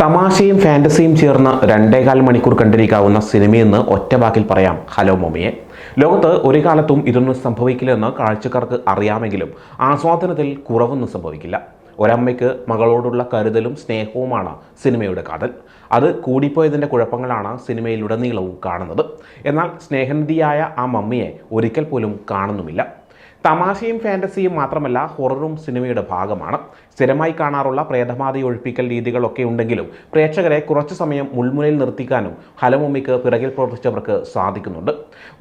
തമാശയും ഫാന്റസിയും ചേർന്ന് രണ്ടേകാൽ മണിക്കൂർ കണ്ടിരിക്കാവുന്ന സിനിമയെന്ന് ഒറ്റ വാക്കിൽ പറയാം. ഹലോ മോമിയെ. ലോകത്ത് ഒരു കാലത്തും ഇതൊന്നും സംഭവിക്കില്ലെന്ന് കാഴ്ചക്കാർക്ക് അറിയാമെങ്കിലും ആസ്വാദനത്തിൽ കുറവൊന്നും സംഭവിക്കില്ല. ഒരമ്മയ്ക്ക് മകളോടുള്ള കരുതലും സ്നേഹവുമാണ് സിനിമയുടെ കാതൽ. അത് കൂടിപ്പോയതിന്റെ കുഴപ്പങ്ങളാണ് സിനിമയിലുടനീളവും കാണുന്നത്. എന്നാൽ സ്നേഹനിധിയായ ആ മമ്മിയെ ഒരിക്കൽ പോലും കാണുന്നുമില്ല. തമാശയും ഫാന്റസിയും മാത്രമല്ല ഹൊററും സിനിമയുടെ ഭാഗമാണ്. സ്ഥിരമായി കാണാറുള്ള പ്രേതമാതി ഒഴിപ്പിക്കൽ രീതികളൊക്കെ ഉണ്ടെങ്കിലും പ്രേക്ഷകരെ കുറച്ചു സമയം മുൾമുനയിൽ നിർത്തിക്കാനും ഹലമുമ്മിക്ക് പിറകിൽ പ്രവർത്തിച്ചവർക്ക് സാധിക്കുന്നുണ്ട്.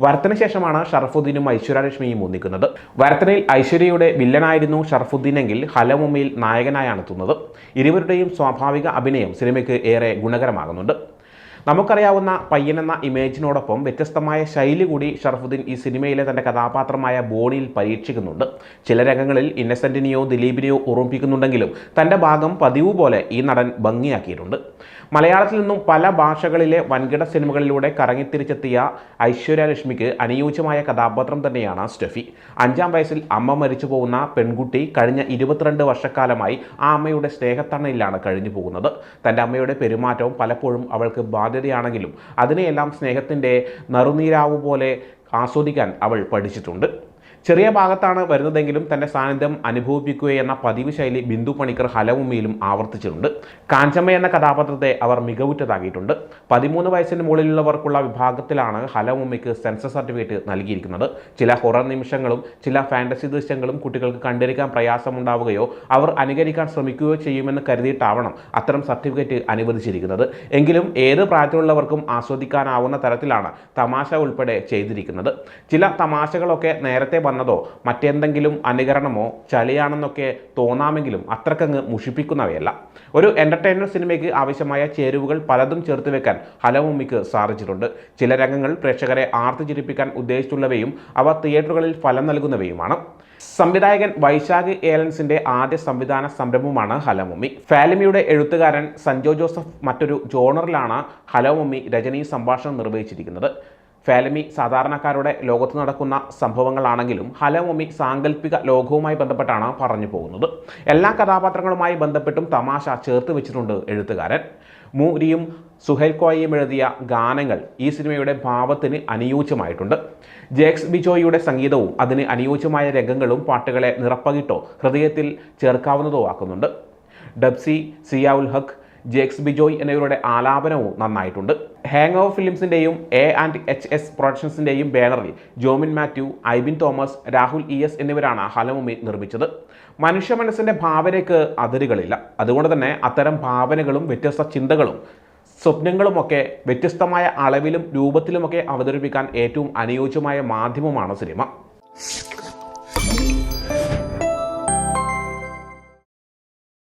വരത്തിന് ശേഷമാണ് ഷറഫുദ്ദീനും ഐശ്വര്യലക്ഷ്മിയും ഒന്നിക്കുന്നത്. വരത്തനയിൽ ഐശ്വര്യയുടെ വില്ലനായിരുന്നു ഷറഫുദ്ദീനെങ്കിൽ ഹലമുമ്മിയിൽ നായകനായാണ് എത്തുന്നത്. ഇരുവരുടെയും സ്വാഭാവിക അഭിനയം സിനിമയ്ക്ക് ഏറെ ഗുണകരമാകുന്നുണ്ട്. നമുക്കറിയാവുന്ന പയ്യൻ എന്ന ഇമേജിനോടൊപ്പം വ്യത്യസ്തമായ ശൈലി കൂടി ഷറഫുദ്ദീൻ ഈ സിനിമയിലെ തന്റെ കഥാപാത്രമായ ബോണിയിൽ പരീക്ഷിക്കുന്നുണ്ട്. ചില രംഗങ്ങളിൽ ഇന്നസെന്റിനെയോ ദിലീപിനെയോ ഓർമ്മിപ്പിക്കുന്നുണ്ടെങ്കിലും തന്റെ ഭാഗം പതിവ് പോലെ ഈ നടൻ ഭംഗിയാക്കിയിട്ടുണ്ട്. മലയാളത്തിൽ നിന്നും പല ഭാഷകളിലെ വൻകിട സിനിമകളിലൂടെ കറങ്ങിത്തിരിച്ചെത്തിയ ഐശ്വര്യലക്ഷ്മിക്ക് അനുയോജ്യമായ കഥാപാത്രം തന്നെയാണ് സ്റ്റെഫി. അഞ്ചാം വയസ്സിൽ അമ്മ മരിച്ചു പോകുന്ന പെൺകുട്ടി കഴിഞ്ഞ ഇരുപത്തിരണ്ട് വർഷക്കാലമായി ആ അമ്മയുടെ സ്നേഹത്തണയിലാണ് കഴിഞ്ഞു പോകുന്നത്. തന്റെ അമ്മയുടെ പെരുമാറ്റവും പലപ്പോഴും അവൾക്ക് ബാധ്യതയാണെങ്കിലും അതിനെയെല്ലാം സ്നേഹത്തിന്റെ നറുനീരാവ് പോലെ ആസ്വദിക്കാൻ അവൾ പഠിച്ചിട്ടുണ്ട്. ചെറിയ ഭാഗത്താണ് വരുന്നതെങ്കിലും തന്റെ സാന്നിധ്യം അനുഭവിപ്പിക്കുകയെന്ന പതിവ് ശൈലി ബിന്ദു പണിക്കർ ഹലവുമ്മയിലും ആവർത്തിച്ചിട്ടുണ്ട്. കാഞ്ചമ്മ എന്ന കഥാപാത്രത്തെ അവർ മികവുറ്റതാക്കിയിട്ടുണ്ട്. പതിമൂന്ന് വയസ്സിന് മുകളിലുള്ളവർക്കുള്ള വിഭാഗത്തിലാണ് ഹലവുമ്മയ്ക്ക് സെൻസർ സർട്ടിഫിക്കറ്റ് നൽകിയിരിക്കുന്നത്. ചില ഹൊറർ നിമിഷങ്ങളും ചില ഫാന്റസി ദൃശ്യങ്ങളും കുട്ടികൾക്ക് കണ്ടിരിക്കാൻ പ്രയാസമുണ്ടാവുകയോ അവർ അനുകരിക്കാൻ ശ്രമിക്കുകയോ ചെയ്യുമെന്ന് കരുതിയിട്ടാവണം അത്തരം സർട്ടിഫിക്കറ്റ് അനുവദിച്ചിരിക്കുന്നത്. എങ്കിലും ഏത് പ്രായത്തിലുള്ളവർക്കും ആസ്വദിക്കാനാവുന്ന തരത്തിലാണ് തമാശ ഉൾപ്പെടെ ചെയ്തിരിക്കുന്നത്. ചില തമാശകളൊക്കെ നേരത്തെ വന്നതോ മറ്റെന്തെങ്കിലും അനുകരണമോ ചളിയാണെന്നൊക്കെ തോന്നാമെങ്കിലും അത്രക്കങ്ങ് മുഷിപ്പിക്കുന്നവയല്ല. ഒരു എന്റർടൈനർ സിനിമയ്ക്ക് ആവശ്യമായ ചേരുവകൾ പലതും ചേർത്ത് വെക്കാൻ ഹലമുമ്മിക്ക് സാധിച്ചിട്ടുണ്ട്. ചില രംഗങ്ങൾ പ്രേക്ഷകരെ ആർത്തിച്ചിരിപ്പിക്കാൻ ഉദ്ദേശിച്ചുള്ളവയും അവ തിയേറ്ററുകളിൽ ഫലം നൽകുന്നവയുമാണ്. സംവിധായകൻ വൈശാഖ് ഏലൻസിന്റെ ആദ്യ സംവിധാന സംരംഭമാണ് ഹലമുമ്മി ഫാലിമിയുടെ എഴുത്തുകാരൻ സഞ്ജോ ജോസഫ് മറ്റൊരു ജോണറിലാണ് ഹലമുമ്മി രജനി സംഭാഷണം നിർവഹിച്ചിരിക്കുന്നത്. ഫാലമി സാധാരണക്കാരുടെ ലോകത്ത് നടക്കുന്ന സംഭവങ്ങളാണെങ്കിലും ഹലമൊമി സാങ്കല്പിക ലോകവുമായി ബന്ധപ്പെട്ടാണ് പറഞ്ഞു പോകുന്നത്. എല്ലാ കഥാപാത്രങ്ങളുമായി ബന്ധപ്പെട്ടും തമാശ ചേർത്ത് വെച്ചിട്ടുണ്ട് എഴുത്തുകാരൻ. മൂരിയും സുഹൈൽ കോയയും എഴുതിയ ഗാനങ്ങൾ ഈ സിനിമയുടെ ഭാവത്തിന് അനുയോജ്യമായിട്ടുണ്ട്. ജേക്സ് ബിജോയിയുടെ സംഗീതവും അതിന് അനുയോജ്യമായ രംഗങ്ങളും പാട്ടുകളെ നിറപ്പകിട്ടോ ഹൃദയത്തിൽ ചേർക്കാവുന്നതോ ആക്കുന്നുണ്ട്. ഡബ്സി സിയാ ഉൽ ഹക്ക് ജേക്സ് ബിജോയ് എന്നിവരുടെ ആലാപനവും നന്നായിട്ടുണ്ട്. ഹാങ് ഓവർ ഫിലിംസിന്റെയും എ ആൻഡ് എച്ച് എസ് പ്രൊഡക്ഷൻസിന്റെയും ബാനറിൽ ജോമിൻ മാത്യു ഐബിൻ തോമസ് രാഹുൽ ഇ എസ് എന്നിവരാണ് ഹലമുമി നിർമ്മിച്ചത്. മനുഷ്യ മനസ്സിന്റെ ഭാവനയ്ക്ക് അതിരുകളില്ല. അതുകൊണ്ട് തന്നെ അത്തരം ഭാവനകളും വ്യത്യസ്ത ചിന്തകളും സ്വപ്നങ്ങളുമൊക്കെ വ്യത്യസ്തമായ അളവിലും രൂപത്തിലുമൊക്കെ അവതരിപ്പിക്കാൻ ഏറ്റവും അനുയോജ്യമായ മാധ്യമമാണ് സിനിമ.